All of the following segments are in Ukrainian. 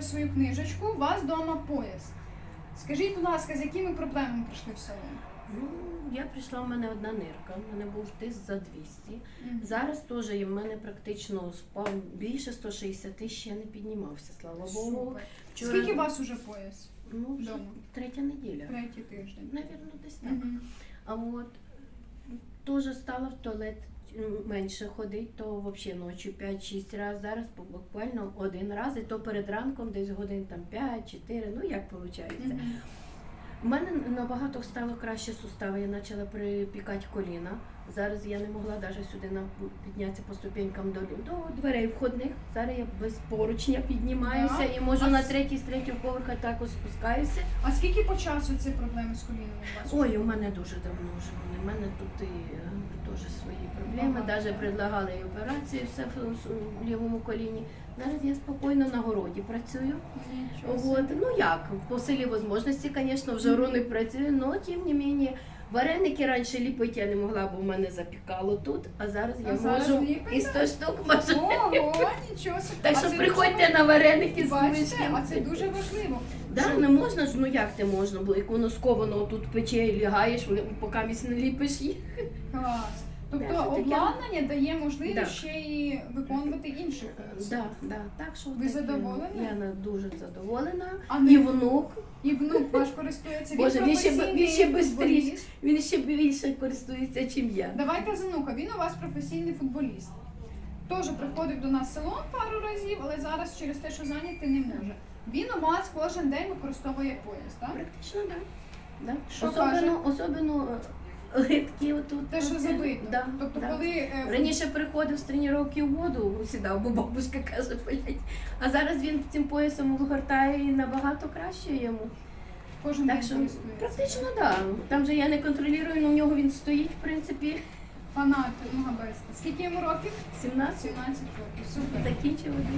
вже свою книжечку, у вас вдома пояс. Скажіть, будь ласка, з якими проблемами прийшли в салон? Ну, я прийшла, в мене одна нирка, в мене був тиск за 200. Мгм. Зараз теж і в мене практично спав більше 160 ще не піднімався, слава Богу. Супер. Вчора- Скільки у вас уже пояс? Ну, вже третя неділя. Третій тиждень. Навірно, десь так. Мгм. А от теж стала в туалет менше ходить, то взагалі ночі 5-6 разів. Зараз буквально один раз, і то перед ранком десь годин там 5-4, ну як виходить. У мене набагато стало краще сустави, я почала припікати коліна. Зараз я не могла навіть сюди піднятися по ступенькам до, до дверей входних. Зараз я без поручня піднімаюся Да? і можу А на третій, з третього поверха також спускаюся. А скільки по часу ці проблеми з коліном у вас? Ой, у мене дуже давно вже вони. У мене тут і е, теж свої проблеми. Навіть предлагали і операції все в, лівому коліні. Зараз я спокійно на городі працюю. Вот. Ну як, по селі можливості, звісно, в не працюю, але тим не мені. Вареники раніше ліпити я не могла, бо в мене запікало тут, а зараз я А зараз можу ліпити? і 100 штук можу. Ого, нічого собі. Так що приходьте дуже на вареники з Бачите, а це дуже важливо. Да, Що- не можна ж, ну як ти можна, бо як воно сковано тут пече і лягаєш, поки місь не ліпиш їх. Клас. Тобто Да, обладнання дає можливість Да. ще й виконувати інші функції. Да, да. Так що Ви задоволені? Я дуже задоволена. А І внук, і внук ваш користується. Він Боже, він ще він ще бистріш. він ще більше користується, чим я. Давайте за внука. Він у вас професійний футболіст. Теж приходив до нас в салон пару разів, але зараз через те, що зайнятий, не може. Він у вас кожен день використовує пояс, так? Практично, так. Да. Що особливо, особливо гидкі отут. Те, що забито. Да, тобто, да. коли е, Раніше приходив з тренування в воду, сідав, бо бабушка каже, блядь. А зараз він цим поясом вигортає і набагато краще йому. кожен Так день що практично так. Да. Там же я не контролюю, але у нього він стоїть, в принципі, Фанат Ногабеста. Скільки йому років? 17 17 років. Супер. закінчив 11.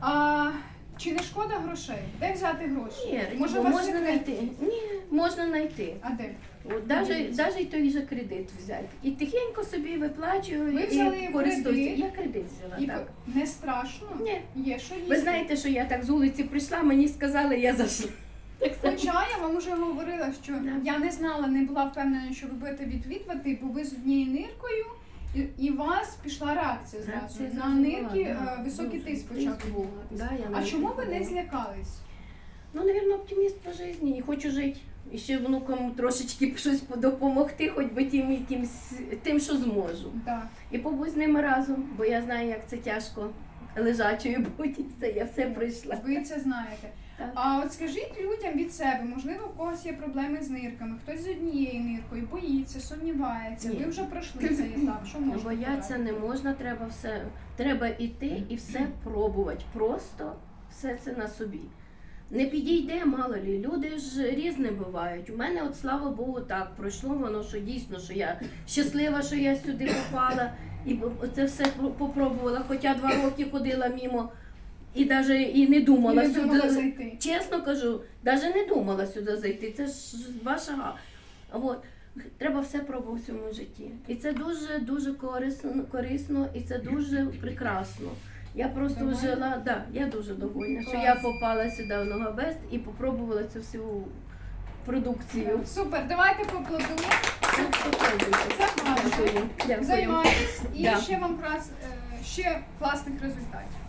А чи не шкода грошей? Де взяти гроші? Ні, Може, у вас можна секрет? знайти. Ні, можна знайти. А де? От, даже, даже й той же кредит взяти. І тихенько собі виплачую Ви і користуюся. кредит? Я кредит взяла, І так. не страшно? Ні. Є що їсти. Ви знаєте, що я так з вулиці прийшла, мені сказали, я зайшла. Так само. Хоча я вам вже говорила, що Да. я не знала, не була впевнена, що ви будете відвідувати, бо ви з однією ниркою, і, і у вас пішла реакція зразу. Реакція На зразу нирки була, е, да. високий Дуже. тиск почав Тиск відбуватися. Да, я А навіть чому ви не злякались? Ну, напевно, оптиміст по житті і хочу жити. І ще внукам трошечки щось допомогти, хоч би тим, якимсь, тим, що зможу. Так. І побудь з ними разом, бо я знаю, як це тяжко лежачою бути. Це я все пройшла. Ви це знаєте. А от скажіть людям від себе, можливо, у когось є проблеми з нирками, хтось з однією ниркою боїться, сумнівається. Ні. Ви вже пройшли цей етап. Що можна Бояться не можна, треба все. Треба іти і все пробувати. Просто все це на собі. Не підійде, мало лі. Люди ж різні бувають. У мене, от слава Богу, так пройшло воно, що дійсно, що я щаслива, що я сюди попала і це все пр- попробувала. Хоча два роки ходила мімо і навіть і не думала І не сюди. думала зайти. Чесно кажу, навіть не думала сюди зайти. Це ж ваша. От. Треба все пробувати в цьому житті. І це дуже дуже корисно, корисно і це дуже прекрасно. Я просто Довольна? жила, да, я дуже довольна, що Клас. я попала сюди в Ногабест і попробувала цю всю продукцію. Супер, давайте поплодуємо. Дякую. Займайтесь і Да. ще вам клас, е, ще класних результатів.